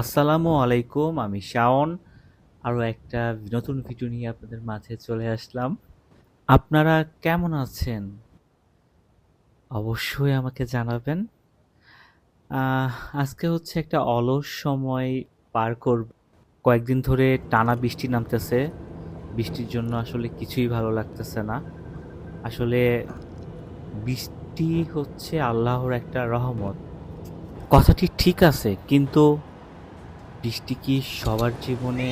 আসসালামু আলাইকুম, আমি শাওন। আরও একটা নতুন ভিডিও নিয়ে আপনাদের মাঝে চলে আসলাম। আপনারা কেমন আছেন? অবশ্যই আমাকে জানাবেন। আজকে হচ্ছে একটা অলস সময় পার করব। কয়েকদিন ধরে টানা বৃষ্টি নামতেছে। বৃষ্টির জন্য আসলে কিছুই ভালো লাগতেছে না। আসলে বৃষ্টি হচ্ছে আল্লাহর একটা রহমত। কথাটি ঠিক আছে, কিন্তু বৃষ্টি কি সবার জীবনে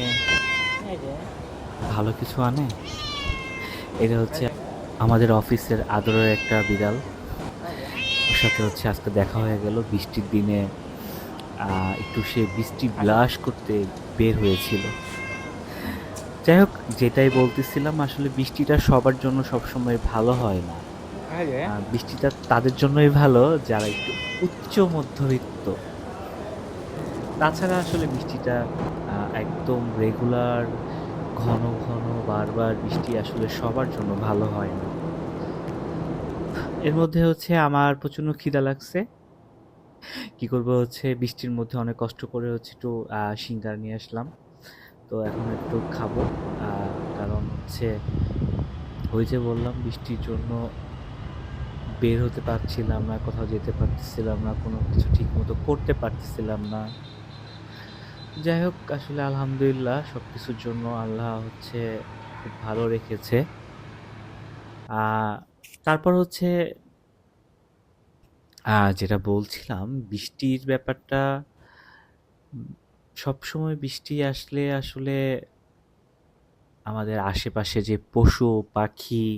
ভালো কিছু আনে? এটা হচ্ছে আমাদের অফিসের আদরের একটা বিড়াল। ওর সাথে হচ্ছে আজকে দেখা হয়ে গেল। বৃষ্টির দিনে একটু সে বৃষ্টি ব্লাশ করতে বের হয়েছিল। যাই হোক যেটাই বলতেছিলাম আসলে বৃষ্টিটা সবার জন্য সবসময় ভালো হয় না। বৃষ্টিটা তাদের জন্যই ভালো যারা একটু উচ্চ মধ্যবিত্ত তাছাড়া আসলে বৃষ্টিটা একদম রেগুলার ঘন ঘন বারবার বৃষ্টি আসলে সবার জন্য ভালো হয় না। এর মধ্যে হচ্ছে আমার প্রচণ্ড খিদা লাগছে। কি করব হচ্ছে, বৃষ্টির মধ্যে অনেক কষ্ট করে হচ্ছে একটু সিঙ্গারা নিয়ে আসলাম। তো এখন একটু খাব কারণ হচ্ছে ওই যে বললাম, বৃষ্টির জন্য বের হতে পারছিলাম না, কোথাও যেতে পারতেছিলাম না, কোনো কিছু ঠিক মতো করতে পারতেছিলাম না। যাই হোক আসলে আলহামদুলিল্লাহ সব কিছুর জন্য আল্লাহ হচ্ছে খুব ভালো রেখেছে। তারপর হচ্ছে যেটা বলছিলাম, বৃষ্টির ব্যাপারটা সব সময় বৃষ্টি আসলে আসলে আমাদের আশেপাশে যে পশু, পাখি,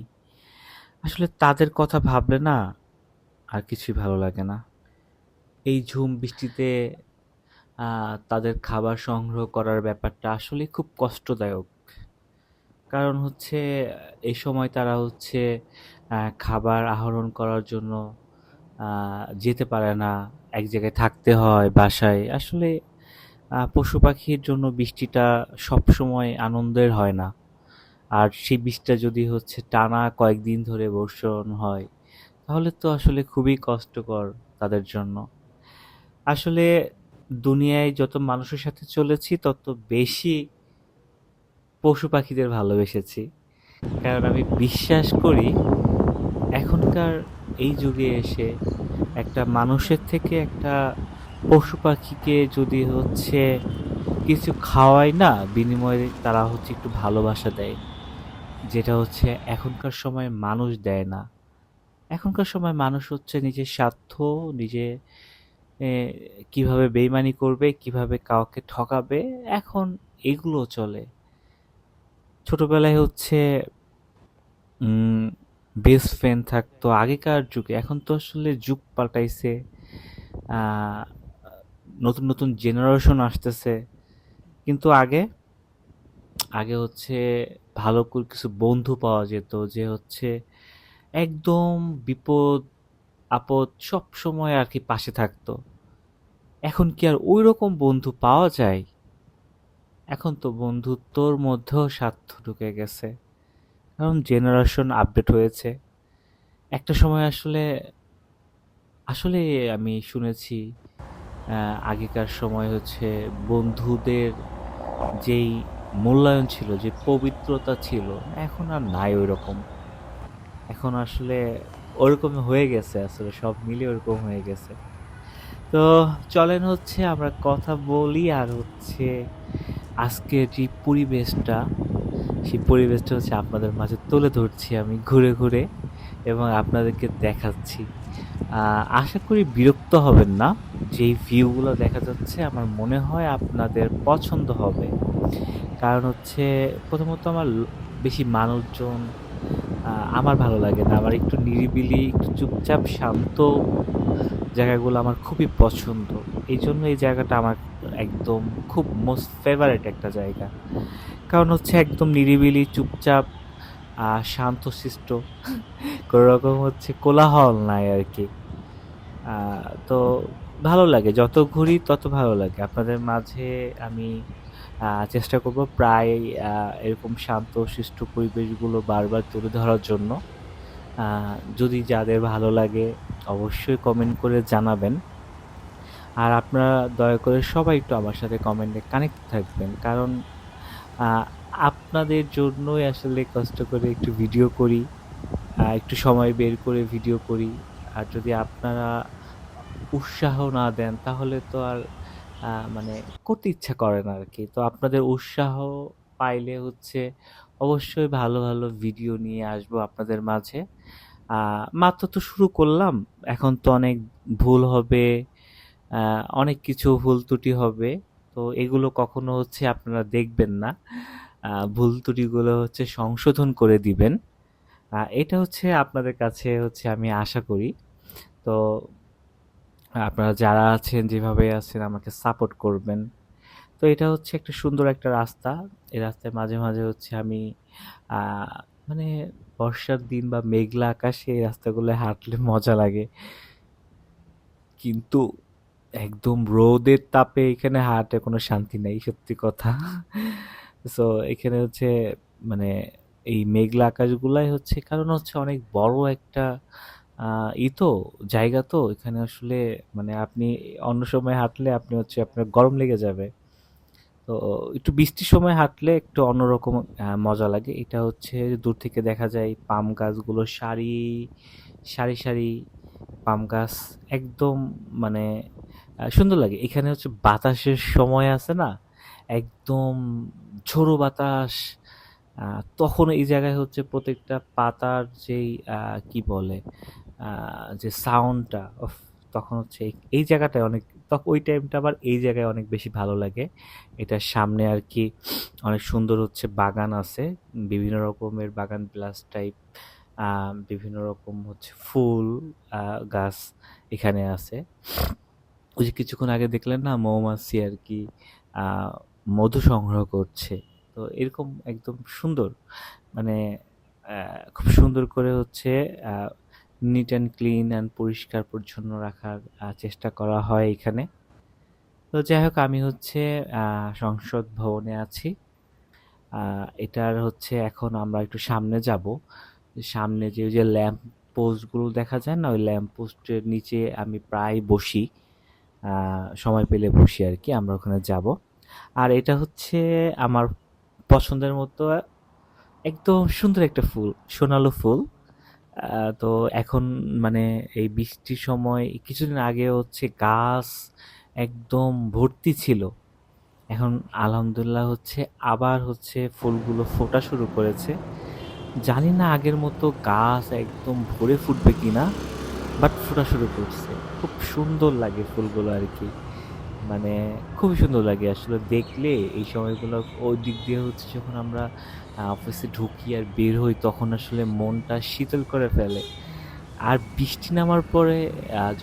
আসলে তাদের কথা ভাবলে না আর কিছুই ভালো লাগে না। এই ঝুম বৃষ্টিতে তাদের খাবার সংগ্রহ করার ব্যাপারটা আসলে খুব কষ্টদায়ক। কারণ হচ্ছে, এই সময় তারা হচ্ছে খাবার আহরণ করার জন্য যেতে পারে না। এক জায়গায় থাকতে হয় বাসায়। আসলে পশু পাখির জন্য বৃষ্টিটা সব সময় আনন্দের হয় না। আর সেই বৃষ্টিটা যদি হচ্ছে টানা কয়েকদিন ধরে বর্ষণ হয়, তাহলে তো আসলে খুবই কষ্টকর তাদের জন্য। আসলে দুনিয়ায় যত মানুষের সাথে চলেছি, তত বেশি পশু পাখিদের ভালোবেসেছি। কারণ আমি বিশ্বাস করি, এখনকার এই যুগে এসে একটা মানুষের থেকে একটা পশু পাখিকে যদি হচ্ছে কিছু খাওয়াই না, বিনিময়ে তারা হচ্ছে একটু ভালোবাসা দেয়। যেটা হচ্ছে এখনকার সময় মানুষ দেয় না। এখনকার সময় মানুষ হচ্ছে নিজের স্বার্থ, নিজে কীভাবে বেইমানি করবে, কীভাবে কাউকে ঠকাবে, এখন এগুলো চলে। ছোটবেলায় হচ্ছে বেস্ট ফ্রেন্ড থাকতো আগেকার যুগে, এখন তো আসলে যুগ পাল্টাইছে নতুন নতুন জেনারেশন আসতেছে। কিন্তু আগে আগে হচ্ছে ভালো কিছু বন্ধু পাওয়া যেত যে হচ্ছে একদম বিপদ আপদ সব সময় আর কি পাশে থাকতো। এখন কি আর ওই রকম বন্ধু পাওয়া যায়? এখন তো বন্ধুত্বর মধ্যেও স্বার্থ ঢুকে গেছে। কারণ জেনারেশন আপডেট হয়েছে। একটা সময় আসলে আসলে আমি শুনেছি আগেকার সময় হচ্ছে বন্ধুদের যেই মূল্যায়ন ছিল, যে পবিত্রতা ছিল, এখন আর নাই ওই রকম এখন আসলে ওরকম হয়ে গেছে আসলে, সব মিলে ওরকম হয়ে গেছে। তো চলেন হচ্ছে আমরা কথা বলি আর হচ্ছে আজকের যে পরিবেশটা, সেই পরিবেশটা হচ্ছে আপনাদের মাঝে তুলে ধরছি আমি ঘুরে ঘুরে এবং আপনাদেরকে দেখাচ্ছি। আশা করি বিরক্ত হবেন না, যেই ভিউগুলো দেখা যাচ্ছে আমার মনে হয় আপনাদের পছন্দ হবে। কারণ হচ্ছে প্রথমত আমার বেশি মানুষজন আমার ভালো লাগে না। আমার একটু নিরিবিলি, একটু চুপচাপ, শান্ত জায়গাগুলো আমার খুবই পছন্দ। এই জন্য এই জায়গাটা আমার একদম খুব মোস্ট ফেভারেট একটা জায়গা। কারণ হচ্ছে একদম নিরিবিলি, চুপচাপ শান্তশিষ্ট, কোনো রকম হচ্ছে কোলাহল নাই আর কি তো ভালো লাগে, যত ঘুরি তত ভালো লাগে। আপনাদের মাঝে আমি চেষ্টা করব প্রায় এরকম শান্ত শিষ্ট পরিবেশগুলো বারবার তুলে ধরার জন্য। যদি যাদের ভালো লাগে অবশ্যই কমেন্ট করে জানাবেন। আর আপনারা দয়া করে সবাই একটু আমার সাথে কমেন্টে কানেক্ট থাকবেন। কারণ আপনাদের জন্যই আসলে কষ্ট করে একটু ভিডিও করি একটু সময় বের করে ভিডিও করি। আর যদি আপনারা উৎসাহ না দেন, তাহলে তো আর মানে করতে ইচ্ছা করে না আর কি তো আপনাদের উৎসাহ পাইলে হচ্ছে অবশ্যই ভালো ভালো ভিডিও নিয়ে আসব আপনাদের মাঝে। মাত্র তো শুরু করলাম, এখন তো অনেক ভুল হবে অনেক কিছু ভুল ত্রুটি হবে, তো এগুলো কখনো হচ্ছে আপনারা দেখবেন না। ভুল ত্রুটিগুলো হচ্ছে সংশোধন করে দিবেন। এটা হচ্ছে আপনাদের কাছে হচ্ছে আমি আশা করি। তো আপনারা যারা আছেন, যেভাবে আছেন, আমাকে সাপোর্ট করবেন। তো এটা হচ্ছে একটা সুন্দর একটা রাস্তা। এই রাস্তায় মাঝে মাঝে হচ্ছে আমি মানে বর্ষার দিন বা মেঘলা আকাশে এই রাস্তাগুলো হাঁটলে মজা লাগে। কিন্তু একদম রোদের তাপে এখানে হাঁটে কোনো শান্তি নেই, সত্যি কথা। সো এখানে হচ্ছে মানে এই মেঘলা আকাশগুলাই হচ্ছে, কারণ হচ্ছে অনেক বড় একটা ই তো, জায়গা তো, এখানে আসলে মানে আপনি অন্য সময় হাঁটলে আপনি হচ্ছে আপনার গরম লেগে যাবে। তো একটু বৃষ্টির সময় হাঁটলে একটু অন্যরকম মজা লাগে। এটা হচ্ছে দূর থেকে দেখা যায় পাম গাছগুলো সারি সারি সারি পাম গাছ একদম মানে সুন্দর লাগে। এখানে হচ্ছে বাতাসের সময় আছে না, একদম ঝোড়ো বাতাস তখন এই জায়গায় হচ্ছে প্রত্যেকটা পাতার যেই কি বলে যে সাউন্ডটা তখন হচ্ছে এই জায়গাটায় অনেক তখন ওই টাইমটা আবার এই জায়গায় অনেক বেশি ভালো লাগে। এটার সামনে আর কি অনেক সুন্দর হচ্ছে বাগান আছে, বিভিন্ন রকমের বাগান প্লাস টাইপ বিভিন্ন রকম হচ্ছে ফুল গাছ এখানে আছে। ওই যে কিছুক্ষণ আগে দেখলেন না, মৌমাছি আর কি মধু সংগ্রহ করছে। তো এরকম একদম সুন্দর মানে খুব সুন্দর করে হচ্ছে নিট অ্যান্ড ক্লিন অ্যান্ড পরিষ্কার পরিচ্ছন্ন রাখার চেষ্টা করা হয় এখানে। তো যাই হোক, আমি হচ্ছে সংসদ ভবনে আছি। এটার হচ্ছে এখন আমরা একটু সামনে যাব। সামনে যে যে ল্যাম্প পোস্টগুলো দেখা যায় না, ওই ল্যাম্প পোস্টের নিচে আমি প্রায় বসি। সময় পেলে বসি আর কি, আমরা ওখানে যাব। আর এটা হচ্ছে আমার পছন্দের মতো, একদম সুন্দর একটা ফুল, সোনালো ফুল। তো এখন মানে এই বৃষ্টির সময় কিছুদিন আগে হচ্ছে গাছ একদম ভর্তি ছিল। এখন আলহামদুলিল্লাহ হচ্ছে আবার হচ্ছে ফুলগুলো ফোটা শুরু করেছে। জানি না আগের মতো গাছ একদম ভরে ফুটবে কিনা বাট ফোটা শুরু করছে। খুব সুন্দর লাগে ফুলগুলো আর কি। মানে খুবই সুন্দর লাগে। আসলে দেখলে এই সময়গুলো ওই দিক দিয়ে হচ্ছে যখন আমরা অফিসে ঢুকি আর বের হই তখন আসলে মনটা শীতল করে ফেলে। আর বৃষ্টি নামার পরে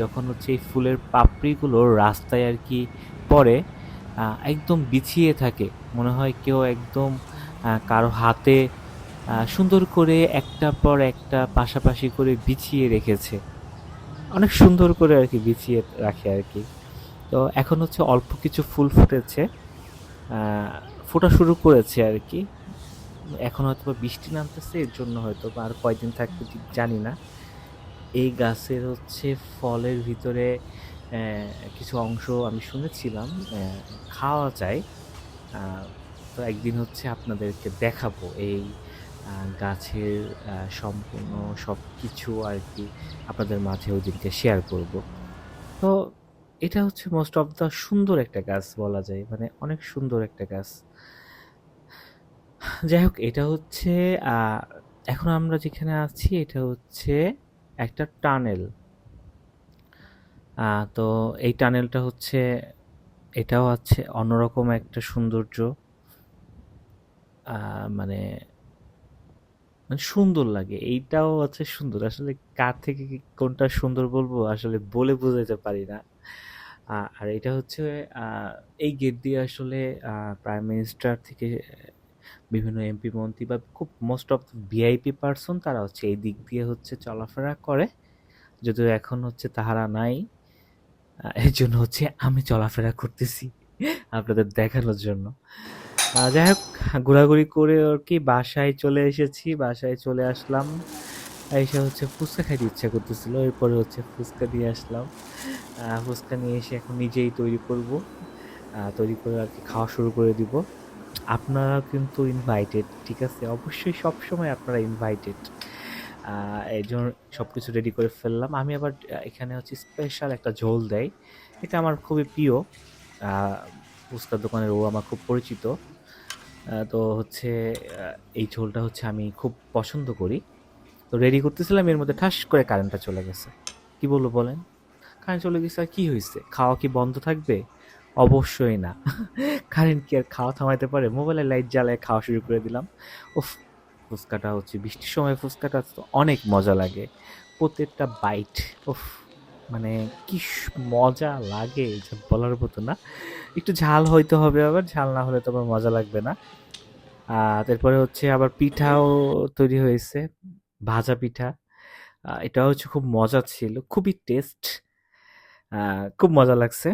যখন হচ্ছে এই ফুলের পাপড়িগুলো রাস্তায় আর কি আহ, একদম বিছিয়ে থাকে। মনে হয় কেউ একদম কারও হাতে সুন্দর করে একটা পর একটা পাশাপাশি করে বিছিয়ে রেখেছে। অনেক সুন্দর করে আর কি বিছিয়ে রাখে আর কি। তো এখন হচ্ছে অল্প কিছু ফুল ফুটেছে। ফোটা শুরু করেছে আর কি। এখন হয়তো বৃষ্টি নামতেছে, এর জন্য হয়তো আর কয়দিন থাকবে ঠিক জানি না। এই গাছের হচ্ছে ফলের ভিতরে কিছু অংশ আমি শুনেছিলাম খাওয়া যায়। তো একদিন হচ্ছে আপনাদেরকে দেখাবো এই গাছের সম্পূর্ণ সব কিছু আর কি আপনাদের মাঝে ওই দিনকে শেয়ার করব। তো এটা হচ্ছে মোস্ট অফ দ্য সুন্দর একটা গাছ বলা যায় মানে অনেক সুন্দর একটা গাছ। যাই হোক, এটা হচ্ছে এখন আমরা যেখানে আছি, এটা হচ্ছে একটা টানেল। তো এই টানেলটা হচ্ছে, এটাও আছে অন্যরকম একটা সৌন্দর্য। মানে মানে সুন্দর লাগে, এইটাও হচ্ছে সুন্দর। আসলে কার থেকে কোনটা সুন্দর বলব আসলে বলে বোঝাতে পারি না। আর এটা হচ্ছে এই গেট দিয়ে আসলে প্রাইম মিনিস্টার থেকে বিভিন্ন এমপি মন্ত্রী বা খুব মোস্ট অফ ভিআইপি পার্সন তারা হচ্ছে এই দিক দিয়ে হচ্ছে চলাফেরা করে। যদিও এখন হচ্ছে তাহারা নাই এর জন্য হচ্ছে আমি চলাফেরা করতেছি আপনাদের দেখানোর জন্য। যাই হোক, ঘোরাঘুরি করে আর কি বাসায় চলে এসেছি, বাসায় চলে আসলাম। এসে হচ্ছে ফুচকা খাইতে ইচ্ছা করতেছিল, এরপরে হচ্ছে ফুচকা দিয়ে আসলাম। ফুচকা নিয়ে এসে এখন নিজেই তৈরি করব। তৈরি করে আর কি খাওয়া শুরু করে দিব। আপনারা কিন্তু ইনভাইটেড ঠিক আছে? অবশ্যই সব সময় আপনারা ইনভাইটেড এই জন্য সব কিছু রেডি করে ফেললাম। আমি আবার এখানে হচ্ছে স্পেশাল একটা ঝোল দেয় এটা আমার খুবই প্রিয়। ফুচকার দোকানের ও আমার খুব পরিচিত। তো হচ্ছে এই ঝোলটা হচ্ছে আমি খুব পছন্দ করি। তো রেডি করতেছিলাম, এর মধ্যে ঠাস করে কারেন্টটা চলে গেছে। কি বলব বলেন? কারেন্ট চলে গেছে, আর কি হয়েছে? খাওয়া কি বন্ধ থাকবে? অবশ্যই না। কারেন্ট কি আর খাওয়া থামাইতে পারে? মোবাইলে লাইট জ্বালায় খাওয়া শুরু করে দিলাম। উফ, ফুচকাটা হচ্ছে, বৃষ্টির সময় ফুচকাটা তো অনেক মজা লাগে। প্রত্যেকটা বাইট উফ। মানে কি মজা লাগে যে বলার মতো না। একটু ঝাল হইতে হবে আবার, ঝাল না হলে তো আবার মজা লাগবে না। তারপরে হচ্ছে আবার পিঠাও তৈরি হয়েছে, ভাজা পিঠা। এটা হচ্ছে খুব মজা ছিল, খুবই টেস্ট খুব মজা লাগছে।